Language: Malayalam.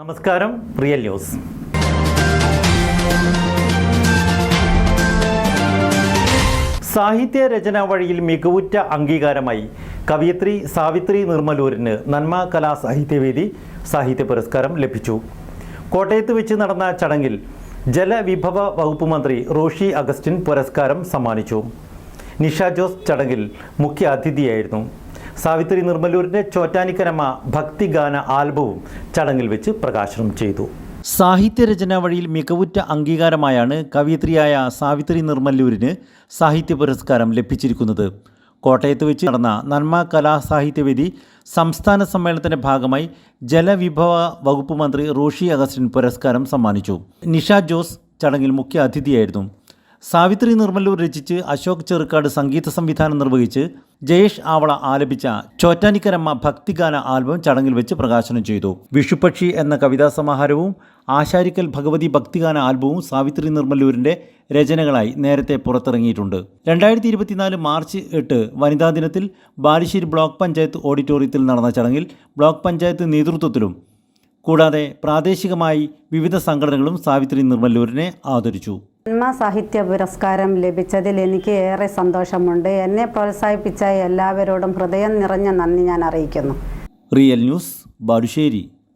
നമസ്കാരം റിയൽ ന്യൂസ്. സാഹിത്യ രചന വഴിയിൽ മികവുറ്റ അംഗീകാരമായി കവയിത്രി സാവിത്രി നിർമ്മലൂരിന് നന്മ കലാ സാഹിത്യവേദി സാഹിത്യ പുരസ്കാരം ലഭിച്ചു. കോട്ടയത്ത് വെച്ച് നടന്ന ചടങ്ങിൽ ജലവിഭവ വകുപ്പ് മന്ത്രി റോഷി അഗസ്റ്റിൻ പുരസ്കാരം സമ്മാനിച്ചു. നിഷ ജോസ് ചടങ്ങിൽ മുഖ്യ അതിഥിയായിരുന്നു. സാവിത്രി നിർമ്മലൂരിന്റെ ചോറ്റാനിക്കരമ ഭക്തിഗാന ആൽബവും ചടങ്ങിൽ വെച്ച് പ്രകാശനം ചെയ്തു. സാഹിത്യരചന വഴിയിൽ മികവുറ്റ അംഗീകാരമായാണ് കവയിത്രിയായ സാവിത്രി നിർമ്മല്ലൂരിന് സാഹിത്യ പുരസ്കാരം ലഭിച്ചിരിക്കുന്നത്. കോട്ടയത്ത് വെച്ച് നടന്ന നന്മ കലാ സാഹിത്യവേദി സംസ്ഥാന സമ്മേളനത്തിന്റെ ഭാഗമായി ജലവിഭവ വകുപ്പ് മന്ത്രി റോഷി അഗസ്റ്റിൻ പുരസ്കാരം സമ്മാനിച്ചു. നിഷ ജോസ് ചടങ്ങിൽ മുഖ്യ അതിഥിയായിരുന്നു. സാവിത്രി നിർമ്മലൂർ രചിച്ച് അശോക് ചെറുക്കാട് സംഗീത സംവിധാനം നിർവഹിച്ച് ജയേഷ് ആവള ആലപിച്ച ചോറ്റാനിക്കരമ്മ ഭക്തിഗാന ആൽബം ചടങ്ങിൽ വെച്ച് പ്രകാശനം ചെയ്തു. വിഷുപക്ഷി എന്ന കവിതാ സമാഹാരവും ആശാരിക്കൽ ഭഗവതി ഭക്തിഗാന ആൽബവും സാവിത്രി നിർമ്മലൂരിന്റെ രചനകളായി നേരത്തെ പുറത്തിറങ്ങിയിട്ടുണ്ട്. രണ്ടായിരത്തി ഇരുപത്തിനാല് മാർച്ച് എട്ട് വനിതാ ദിനത്തിൽ ബാലുശ്ശേരി ബ്ലോക്ക് പഞ്ചായത്ത് ഓഡിറ്റോറിയത്തിൽ നടന്ന ചടങ്ങിൽ ബ്ലോക്ക് പഞ്ചായത്ത് നേതൃത്വത്തിലും കൂടാതെ പ്രാദേശികമായി വിവിധ സംഘടനകളും സാവിത്രി നിർമ്മലൂരിനെ ആദരിച്ചു. ജന്മ സാഹിത്യ പുരസ്കാരം ലഭിച്ചതിൽ എനിക്ക് ഏറെ സന്തോഷമുണ്ട്. എന്നെ പ്രോത്സാഹിപ്പിച്ച എല്ലാവരോടും ഹൃദയം നിറഞ്ഞ നന്ദി ഞാൻ അറിയിക്കുന്നു. Real news Balussery.